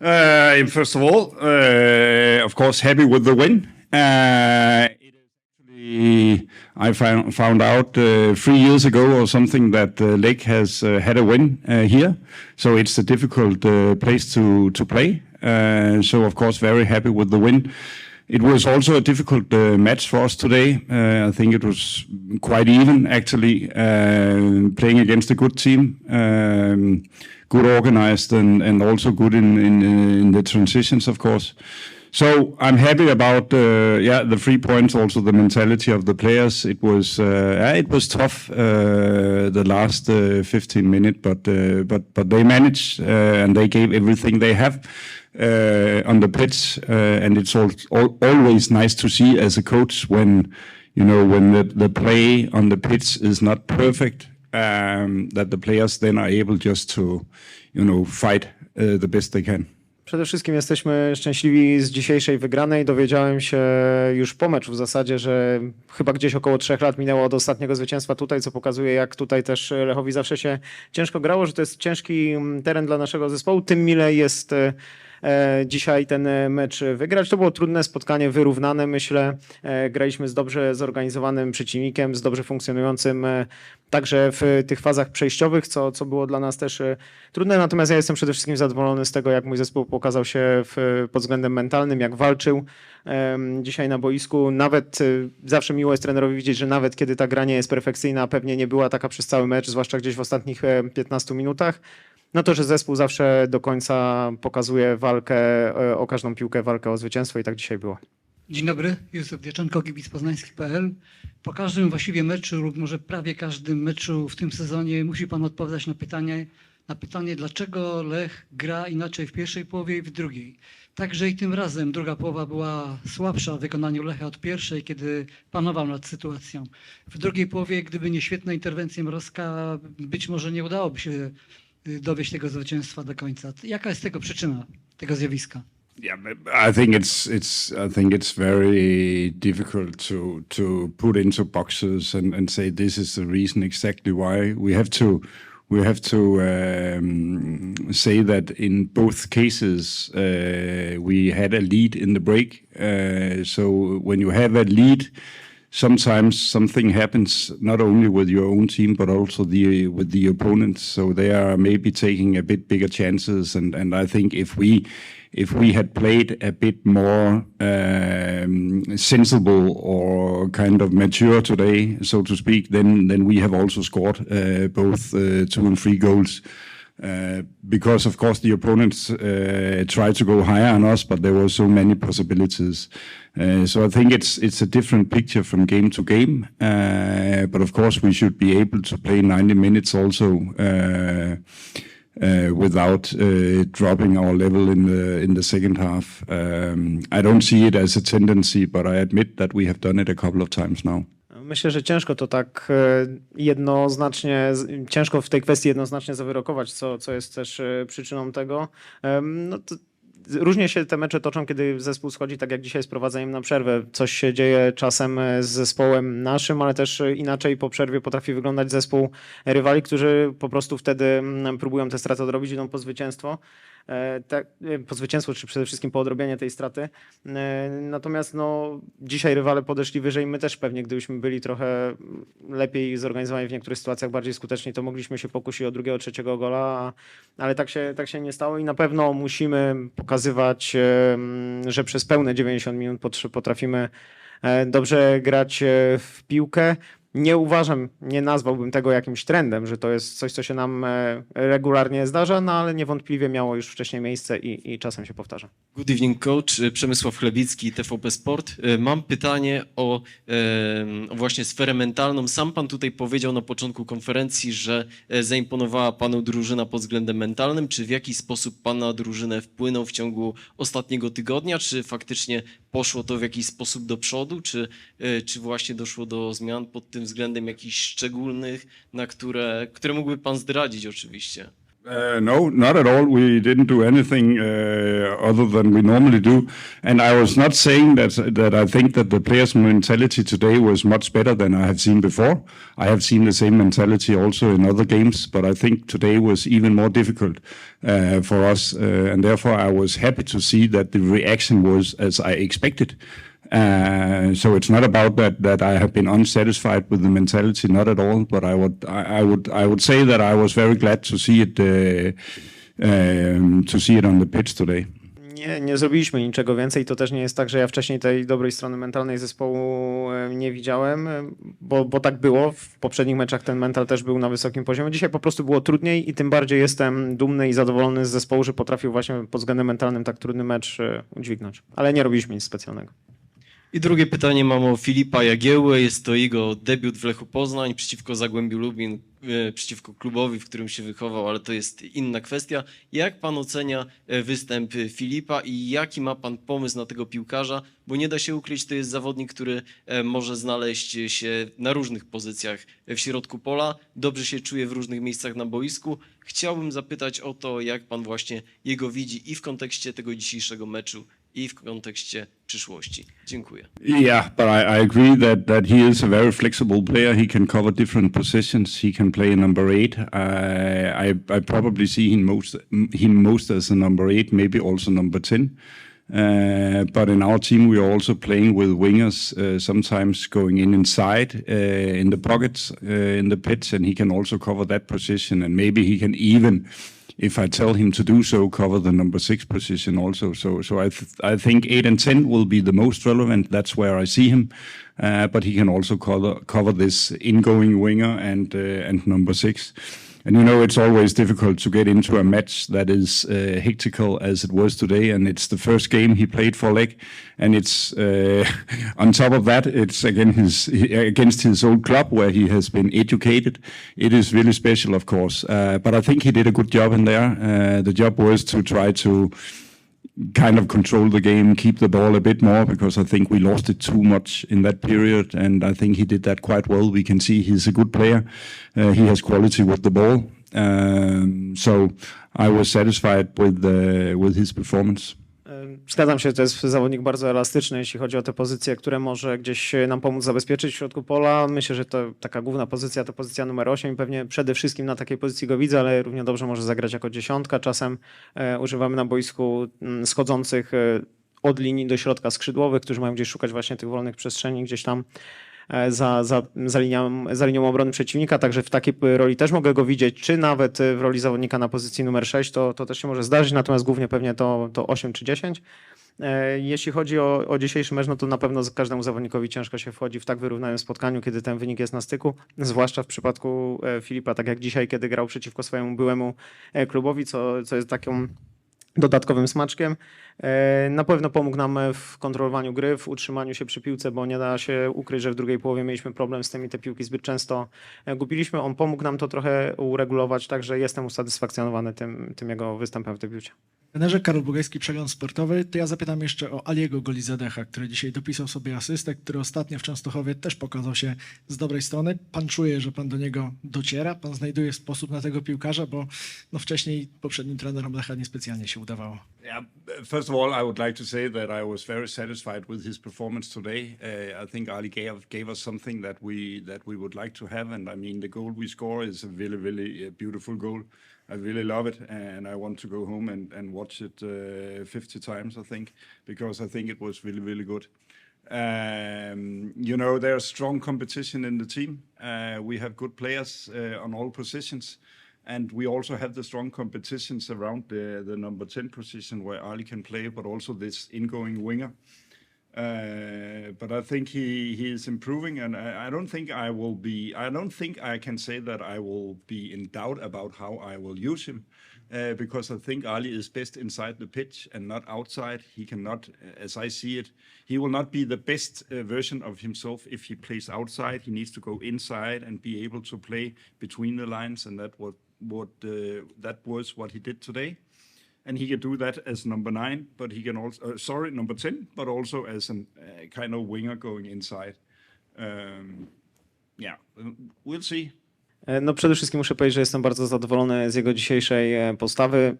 Uh, first of all, uh, of course, happy with the win. Uh, I found, out three years ago or something that Lake has had a win here, so it's a difficult place to to play. So of course, very happy with the win. It was also a difficult uh, match for us today. Uh, I think it was quite even, actually, uh, playing against a good team, um, good organized, and, also good in the transitions, of course. So I'm happy about uh, yeah the three points, also the mentality of the players. It was uh, it was tough uh, the last uh, 15 minutes, but uh, but but they managed uh, and they gave everything they have on the pitch, and it's al- al- always nice to see as a coach when you know when the, the play on the pitch is not perfect, um, that the players then are able just to you know fight the best they can. Przede wszystkim jesteśmy szczęśliwi z dzisiejszej wygranej. Dowiedziałem się już po meczu w zasadzie, że chyba gdzieś około trzech lat minęło od ostatniego zwycięstwa tutaj, co pokazuje, jak tutaj też Lechowi zawsze się ciężko grało, że to jest ciężki mm, teren dla naszego zespołu. Tym milej jest e, dzisiaj ten e, mecz wygrać. To było trudne spotkanie, wyrównane myślę. E, Graliśmy z dobrze zorganizowanym przeciwnikiem, z dobrze funkcjonującym e, także w tych fazach przejściowych, co, co było dla nas też e, trudne. Natomiast ja jestem przede wszystkim zadowolony z tego, jak mój zespół pokazał się w, pod względem mentalnym, jak walczył dzisiaj na boisku. Nawet e, zawsze miło jest trenerowi widzieć, że nawet kiedy ta gra nie jest perfekcyjna, pewnie nie była taka przez cały mecz, zwłaszcza gdzieś w ostatnich e, 15 minutach, no to, że zespół zawsze do końca pokazuje walkę e, o każdą piłkę, walkę o zwycięstwo i tak dzisiaj było. Dzień dobry, Józef Wieczanko, kibic poznański.pl. Po każdym właściwie meczu lub może prawie każdym meczu w tym sezonie musi Pan odpowiadać na pytanie, na pytanie dlaczego Lech gra inaczej w pierwszej połowie i w drugiej. Także i tym razem druga połowa była słabsza w wykonaniu Lecha od pierwszej, kiedy panował nad sytuacją. W drugiej połowie, gdyby nie świetne interwencje Mrozka, być może nie udałoby się dowieść tego zwycięstwa do końca. Jaka jest tego przyczyna, tego zjawiska? Yeah, I think it's it's I think it's very difficult to to put into boxes and, and say this is the reason exactly why we have to we have to um, say that in both cases uh, we had a lead in the break. Uh, so when you have a lead, sometimes something happens not only with your own team but also the with the opponents. So they are maybe taking a bit bigger chances, and and I think if we if we had played a bit more um, sensible or kind of mature today, so to speak, then then we have also scored uh, both uh, two and three goals. Uh, because of course the opponents uh, tried to go higher on us, but there were so many possibilities. Uh, so I think it's a different picture from game to game. Uh, but of course we should be able to play 90 minutes also uh, without dropping our level in the second half. Um, I don't see it as a tendency, but I admit that we have done it a couple of times now. Myślę, że ciężko to tak jednoznacznie, ciężko w tej kwestii jednoznacznie zawyrokować, co, jest też przyczyną tego. No różnie się te mecze toczą, kiedy zespół schodzi, tak jak dzisiaj z prowadzeniem na przerwę. Coś się dzieje czasem z zespołem naszym, ale też inaczej po przerwie potrafi wyglądać zespół rywali, którzy po prostu wtedy mm, próbują te straty odrobić, idą po zwycięstwo. E, Tak, e, po zwycięstwo, czy przede wszystkim po odrobienie tej straty. E, Natomiast no, dzisiaj rywale podeszli wyżej. My też pewnie, gdybyśmy byli trochę lepiej zorganizowani w niektórych sytuacjach, bardziej skuteczni, to mogliśmy się pokusić o drugiego, trzeciego gola, ale tak się, tak się nie stało i na pewno musimy pokazywać, em, że przez pełne 90 minut potr- potrafimy e, dobrze grać e, w piłkę. Nie uważam, nie nazwałbym tego jakimś trendem, że to jest coś, co się nam e, regularnie zdarza, no ale niewątpliwie miało już wcześniej miejsce i, i czasem się powtarza. Good evening, coach. Y, Przemysław Chlebicki, TVP Sport. Y, Mam pytanie o o właśnie sferę mentalną. Sam pan tutaj powiedział na początku konferencji, że e, zaimponowała panu drużyna pod względem mentalnym. Czy w jaki sposób pan na drużynę wpłynął w ciągu ostatniego tygodnia? Czy faktycznie poszło to w jakiś sposób do przodu? Czy, e, czy właśnie doszło do zmian pod tym względem jakichś szczególnych, na które, które mógłby pan zdradzić oczywiście? Uh, no, not at all. We didn't do anything uh, other than we normally do. And I was not saying that that I think that the players' mentality today was much better than I have seen before. I have seen the same mentality also in other games, but I think today was even more difficult uh, for us, uh, and therefore I was happy to see that the reaction was as I expected. Uh, so it's not about that that I have been unsatisfied with the mentality, not at all. But I would I, I would I would say that I was very glad to see it uh, um, to see it on the pitch today. Nie, nie zrobiliśmy niczego więcej. To też nie jest tak, że ja wcześniej tej dobrej strony mentalnej zespołu e, nie widziałem, bo, bo tak było. W poprzednich meczach ten mental też był na wysokim poziomie. Dzisiaj po prostu było trudniej i tym bardziej jestem dumny i zadowolony z zespołu, że potrafił właśnie pod względem mentalnym tak trudny mecz e, udźwignąć. Ale nie robiliśmy nic specjalnego. I drugie pytanie mam o Filipa Jagiełłę. Jest to jego debiut w Lechu Poznań przeciwko Zagłębiu Lubin, e, przeciwko klubowi, w którym się wychował, ale to jest inna kwestia. Jak pan ocenia e, występ Filipa i jaki ma pan pomysł na tego piłkarza? Bo nie da się ukryć, to jest zawodnik, który e, może znaleźć się na różnych pozycjach w środku pola, dobrze się czuje w różnych miejscach na boisku. Chciałbym zapytać o to, jak pan właśnie jego widzi i w kontekście tego dzisiejszego meczu, i w kontekście przyszłości. Dziękuję. Yeah, but I, I agree that, that he is a very flexible player. He can cover different positions. He can play number eight. I, I, I probably see him most him most as a number eight, maybe also number ten. Uh, but in our team, we are also playing with wingers, uh, sometimes going in inside uh, in the pockets uh, in the pits, and he can also cover that position. And maybe he can even, if I tell him to do so, cover the number six position also. So, so I, th- I think eight and ten will be the most relevant. That's where I see him. Uh, but he can also cover cover this ingoing winger and uh, and number six. And you know, it's always difficult to get into a match that is uh, hectical as it was today. And it's the first game he played for Leg. And it's uh, on top of that, it's again his, against his old club where he has been educated. It is really special, of course. Uh, but I think he did a good job in there. Uh, the job was to try to kind of control the game, keep the ball a bit more because I think we lost it too much in that period, and I think he did that quite well. We can see he's a good player. Uh, he has quality with the ball, um, so I was satisfied with the, with his performance. Zgadzam się, to jest zawodnik bardzo elastyczny, jeśli chodzi o te pozycje, które może gdzieś nam pomóc zabezpieczyć w środku pola. Myślę, że to taka główna pozycja to pozycja numer 8. Pewnie przede wszystkim na takiej pozycji go widzę, ale równie dobrze może zagrać jako dziesiątka. Czasem e, używamy na boisku mm, schodzących e, od linii do środka skrzydłowych, którzy mają gdzieś szukać właśnie tych wolnych przestrzeni gdzieś tam za, za, za, linią, za linią obrony przeciwnika, także w takiej roli też mogę go widzieć, czy nawet e, w roli zawodnika na pozycji numer 6, to, to też się może zdarzyć, natomiast głównie pewnie to, to 8 czy 10. E, Jeśli chodzi o, o dzisiejszy mecz, no to na pewno każdemu zawodnikowi ciężko się wchodzi w tak wyrównanym spotkaniu, kiedy ten wynik jest na styku, zwłaszcza w przypadku e, Filipa, tak jak dzisiaj, kiedy grał przeciwko swojemu byłemu e, klubowi, co, co jest taką dodatkowym smaczkiem. E, Na pewno pomógł nam w kontrolowaniu gry, w utrzymaniu się przy piłce, bo nie da się ukryć, że w drugiej połowie mieliśmy problem z tym i te piłki zbyt często e, gupiliśmy. On pomógł nam to trochę uregulować, także jestem usatysfakcjonowany tym, tym jego występem w debiucie. Trenerze Karol Bugajski, Przegląd Sportowy. To ja zapytam jeszcze o Aliego Golizadecha, który dzisiaj dopisał sobie asystę, który ostatnio w Częstochowie też pokazał się z dobrej strony. Pan czuje, że pan do niego dociera? Pan znajduje sposób na tego piłkarza? Bo no wcześniej poprzednim trenerom Lecha niespecjalnie się udawało. Yeah, first of all, I would like to say that I was very satisfied with his performance today. Uh, I think Ali gave, gave us something that we that we would like to have, and I mean the goal we score is a really really uh, beautiful goal. I really love it, and I want to go home and, and watch it uh, 50 times, I think, because I think it was really really good. Um, you know, there's strong competition in the team. Uh, we have good players uh, on all positions. And we also have the strong competitions around the, the number 10 position where Ali can play, but also this ingoing winger. Uh, but I think he, he is improving, and I, I don't think I will be. I don't think I can say that I will be in doubt about how I will use him, uh, because I think Ali is best inside the pitch and not outside. He cannot, as I see it, he will not be the best uh, version of himself if he plays outside. He needs to go inside and be able to play between the lines, and that what what uh, that was what he did today and he can do that as number nine, but he can also, uh, sorry, number 10, but also as a uh, kind of winger going inside. Um, yeah, we'll see. No przede wszystkim muszę powiedzieć, że jestem bardzo zadowolony z jego dzisiejszej postawy.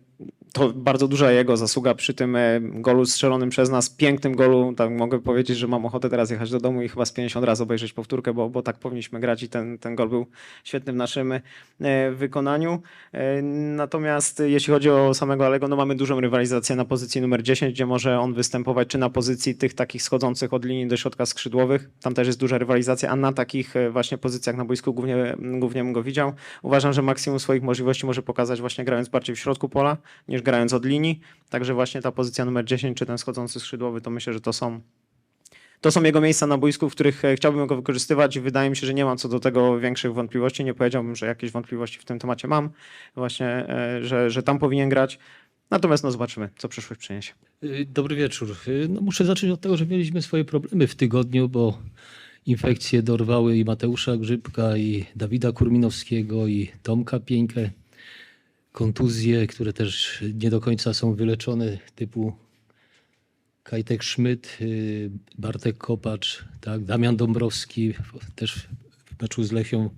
To bardzo duża jego zasługa przy tym e, golu strzelonym przez nas, pięknym golu. Tak mogę powiedzieć, że mam ochotę teraz jechać do domu i chyba z 50 razy obejrzeć powtórkę, bo, bo tak powinniśmy grać i ten, ten gol był świetny w naszym e, wykonaniu. E, Natomiast jeśli chodzi o samego Alego, no mamy dużą rywalizację na pozycji numer 10, gdzie może on występować, czy na pozycji tych takich schodzących od linii do środka skrzydłowych. Tam też jest duża rywalizacja, a na takich właśnie pozycjach na boisku głównie, głównie go widział. Uważam, że maksimum swoich możliwości może pokazać właśnie grając bardziej w środku pola, niż grając od linii. Także właśnie ta pozycja numer 10, czy ten schodzący skrzydłowy, to myślę, że to są to są jego miejsca na boisku, w których e, chciałbym go wykorzystywać wydaje mi się, że nie mam co do tego większych wątpliwości. Nie powiedziałbym, że jakieś wątpliwości w tym temacie mam, właśnie, e, że, że tam powinien grać. Natomiast no zobaczymy, co przyszłość przyniesie. Y, Dobry wieczór. No muszę zacząć od tego, że mieliśmy swoje problemy w tygodniu, bo infekcje dorwały i Mateusza Grzybka, i Dawida Kurminowskiego, i Tomka Pieńkę. Kontuzje, które też nie do końca są wyleczone, typu Kajtek Szmyt, y, Bartek Kopacz, tak, Damian Dąbrowski też w meczu z Lechią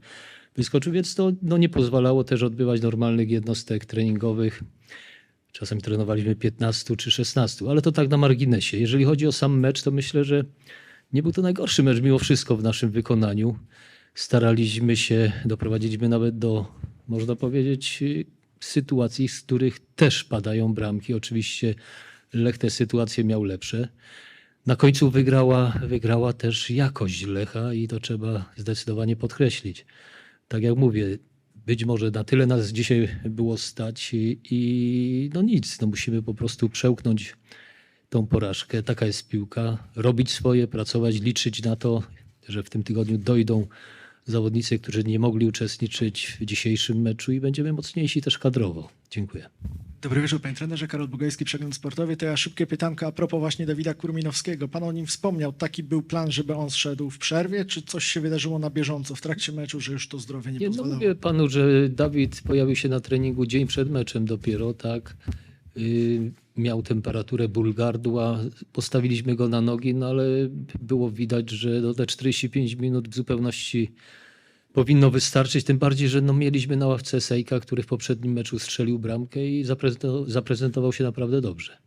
wyskoczył, więc to no, nie pozwalało też odbywać normalnych jednostek treningowych. Czasem trenowaliśmy 15 czy 16, ale to tak na marginesie. Jeżeli chodzi o sam mecz, to myślę, że nie był to najgorszy mecz mimo wszystko w naszym wykonaniu. Staraliśmy się, doprowadziliśmy nawet do, można powiedzieć, sytuacji, z których też padają bramki. Oczywiście Lech te sytuacje miał lepsze. Na końcu wygrała, wygrała też jakość Lecha i to trzeba zdecydowanie podkreślić. Tak jak mówię, być może na tyle nas dzisiaj było stać i, i no nic, no musimy po prostu przełknąć tą porażkę. Taka jest piłka. Robić swoje, pracować, liczyć na to, że w tym tygodniu dojdą zawodnicy, którzy nie mogli uczestniczyć w dzisiejszym meczu i będziemy mocniejsi też kadrowo. Dziękuję. Dobry wieczór, panie trenerze. Karol Bugajski, Przegląd Sportowy. To ja szybkie pytanko a propos właśnie Dawida Kurminowskiego. Pan o nim wspomniał. Taki był plan, żeby on zszedł w przerwie, czy coś się wydarzyło na bieżąco w trakcie meczu, że już to zdrowie nie, Nie, no pozwalało? mówię panu, że Dawid pojawił się na treningu dzień przed meczem dopiero, tak. Yy, miał temperaturę ból gardła, postawiliśmy go na nogi, no ale było widać, że no te 45 minut w zupełności powinno wystarczyć, tym bardziej, że no mieliśmy na ławce Sejka, który w poprzednim meczu strzelił bramkę i zaprezentował, zaprezentował się naprawdę dobrze.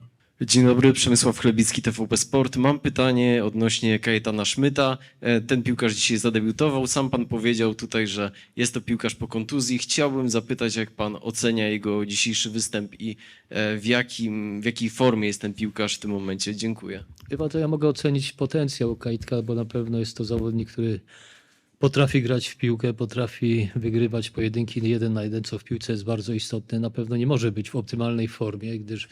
Dzień dobry, Przemysław Chlebicki, TVP Sport. Mam pytanie odnośnie Kajetana Szmyta. E, Ten piłkarz dzisiaj zadebiutował. Sam pan powiedział tutaj, że jest to piłkarz po kontuzji. Chciałbym zapytać, jak pan ocenia jego dzisiejszy występ i e, w, jakim, w jakiej formie jest ten piłkarz w tym momencie. Dziękuję. Chyba to ja mogę ocenić potencjał Kajtka, bo na pewno jest to zawodnik, który potrafi grać w piłkę, potrafi wygrywać pojedynki jeden na jeden, co w piłce jest bardzo istotne. Na pewno nie może być w optymalnej formie, gdyż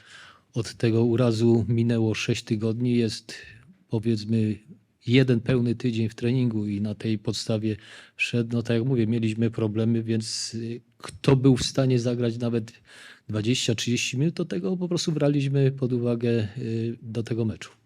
od tego urazu minęło 6 tygodni. Jest powiedzmy jeden pełny tydzień w treningu i na tej podstawie wszedł. No tak jak mówię, mieliśmy problemy, więc y, kto był w stanie zagrać nawet 20-30 minut, to tego po prostu braliśmy pod uwagę y, do tego meczu.